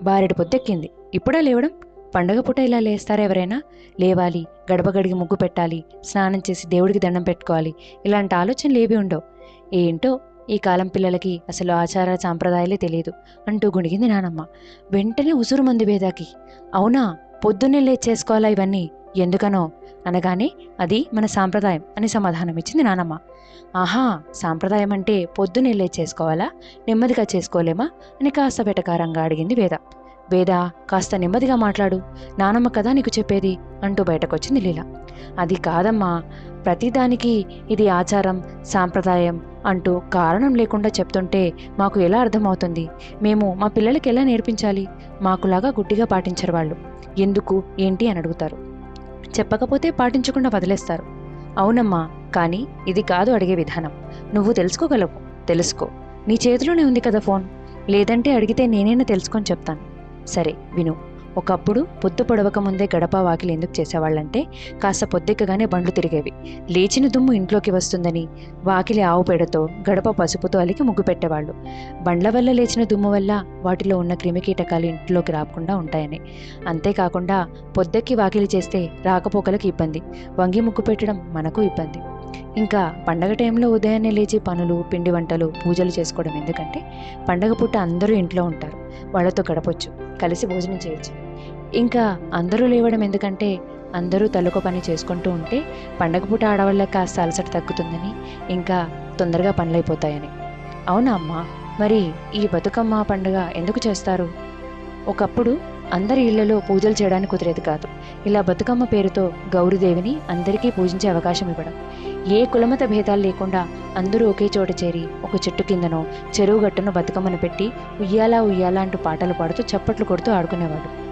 బారెడు పొద్దెక్కింది ఇప్పుడే లేవడం? పండగ పూట ఇలా లేస్తారా ఎవరైనా? లేవాలి గడప గడిగి ముగ్గు పెట్టాలి స్నానం చేసి దేవుడికి దండం పెట్టుకోవాలి ఇలాంటి ఆలోచనలు ఏవి ఉండవు. ఏంటో ఈ కాలం పిల్లలకి అసలు ఆచార సాంప్రదాయాలే తెలియదు అంటూ గుణిగింది నానమ్మ. వెంటనే ఉసురు మంది వేదాకి. అవునా పొద్దున్నే లేచేసుకోవాలా ఇవన్నీ? ఎందుకనో? అనగానే అది మన సాంప్రదాయం అని సమాధానం ఇచ్చింది నానమ్మ. ఆహా సాంప్రదాయం అంటే పొద్దున్నే లే చేసుకోవాలా నెమ్మదిగా చేసుకోలేమా? అని కాస్త వెటకారంగా అడిగింది వేద. వేద కాస్త నెమ్మదిగా మాట్లాడు. నానమ్మ కదా నీకు చెప్పేది? అంటూ బయటకొచ్చింది లీల. అది కాదమ్మా. ప్రతిదానికి ఇది ఆచారం సాంప్రదాయం అంటూ కారణం లేకుండా చెప్తుంటే మాకు ఎలా అర్థమవుతుంది? మేము మా పిల్లలకి ఎలా నేర్పించాలి? మాకులాగా గుడ్డిగా పాటించరు వాళ్ళు. ఎందుకు? ఏంటి? అని అడుగుతారు. చెప్పకపోతే పాటించకుండా వదిలేస్తారు. అవునమ్మా కానీ ఇది కాదు అడిగే విధానం. నువ్వు తెలుసుకోగలవు. తెలుసుకో. నీ చేతిలోనే ఉంది కదా ఫోన్. లేదంటే అడిగితే నేనైనా తెలుసుకొని చెప్తాను. సరే విను. ఒకప్పుడు పొద్దు పొడవక ముందే గడప వాకిలి ఎందుకు చేసేవాళ్ళంటే కాస్త పొద్దెక్కగానే బండ్లు తిరిగేవి. లేచిన దుమ్ము ఇంట్లోకి వస్తుందని వాకిలి ఆవు పేడతో గడప పసుపుతో అలికి ముగ్గు పెట్టేవాళ్ళు. బండ్ల వల్ల లేచిన దుమ్ము వల్ల వాటిలో ఉన్న క్రిమికీటకాలు ఇంట్లోకి రాకుండా ఉంటాయని. అంతేకాకుండా పొద్దెక్కి వాకిలి చేస్తే రాకపోకలకు ఇబ్బంది. వంగి ముగ్గు పెట్టడం మనకు ఇబ్బంది. ఇంకా పండగ టైంలో ఉదయాన్నే లేచి పనులు పిండి వంటలు పూజలు చేసుకోవడం ఎందుకంటే పండగ పూట అందరూ ఇంట్లో ఉంటారు. వాళ్ళతో గడపొచ్చు. కలిసి భోజనం చేయొచ్చు. ఇంకా అందరూ లేవడం ఎందుకంటే అందరూ తలొక పని చేసుకుంటూ ఉంటే పండగ పూట ఆడవాళ్ళకి కాస్త అలసట తగ్గుతుందని ఇంకా తొందరగా పనులైపోతాయని. అవునా అమ్మా? మరి ఈ బతుకమ్మ పండుగ ఎందుకు చేస్తారు? ఒకప్పుడు అందరి ఇళ్ళలో పూజలు చేయడానికి కుదిరేది కాదు. ఇలా బతుకమ్మ పేరుతో గౌరీదేవిని అందరికీ పూజించే అవకాశం ఇవ్వడం. ఏ కులమత భేదాలు లేకుండా అందరూ ఒకే చోట చేరి ఒక చెట్టు కిందనో చెరువు గట్టును బతుకమ్మను పెట్టి ఉయ్యాలా ఉయ్యాలా అంటూ పాటలు పాడుతూ చప్పట్లు కొడుతూ ఆడుకునేవాడు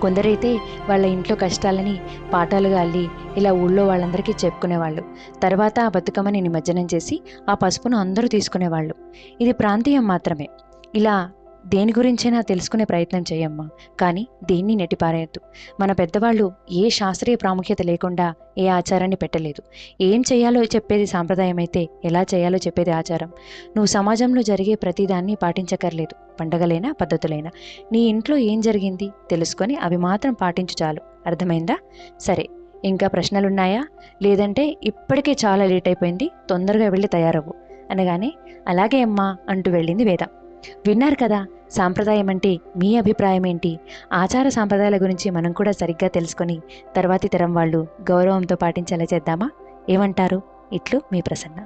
కొందరైతే వాళ్ళ ఇంట్లో కష్టాలని పాఠాలుగా అల్లి ఇలా ఊళ్ళో వాళ్ళందరికీ చెప్పుకునేవాళ్ళు. తర్వాత ఆ బతుకమ్మని నిమజ్జనం చేసి ఆ పసుపును అందరూ తీసుకునేవాళ్ళు. ఇది ప్రాంతీయం మాత్రమే. ఇలా దేని గురించైనా తెలుసుకునే ప్రయత్నం చేయమ్మా కానీ దేన్ని నెట్టిపారేయద్దు. మన పెద్దవాళ్ళు ఏ శాస్త్రీయ ప్రాముఖ్యత లేకుండా ఏ ఆచారాన్ని పెట్టలేదు. ఏం చేయాలో చెప్పేది సాంప్రదాయం అయితే ఎలా చేయాలో చెప్పేది ఆచారం. నువ్వు సమాజంలో జరిగే ప్రతిదాన్ని పాటించకర్లేదు. పండగలైనా పద్ధతులైనా. నీ ఇంట్లో ఏం జరిగింది తెలుసుకొని అవి మాత్రం పాటించు చాలు. అర్థమైందా? సరే ఇంకా ప్రశ్నలున్నాయా? లేదంటే ఇప్పటికే చాలా లేట్ అయిపోయింది తొందరగా వెళ్ళి తయారవ్వు. అనగానే అలాగే అమ్మా అంటూ వెళ్ళింది వేద. విన్నారు కదా సాంప్రదాయం అంటే మీ అభిప్రాయం ఏంటి? ఆచార సాంప్రదాయాల గురించి మనం కూడా సరిగ్గా తెలుసుకొని తర్వాతి తరం వాళ్ళు గౌరవంతో పాటించేలా చేద్దామా? ఏమంటారు? ఇట్లు మీ ప్రసన్న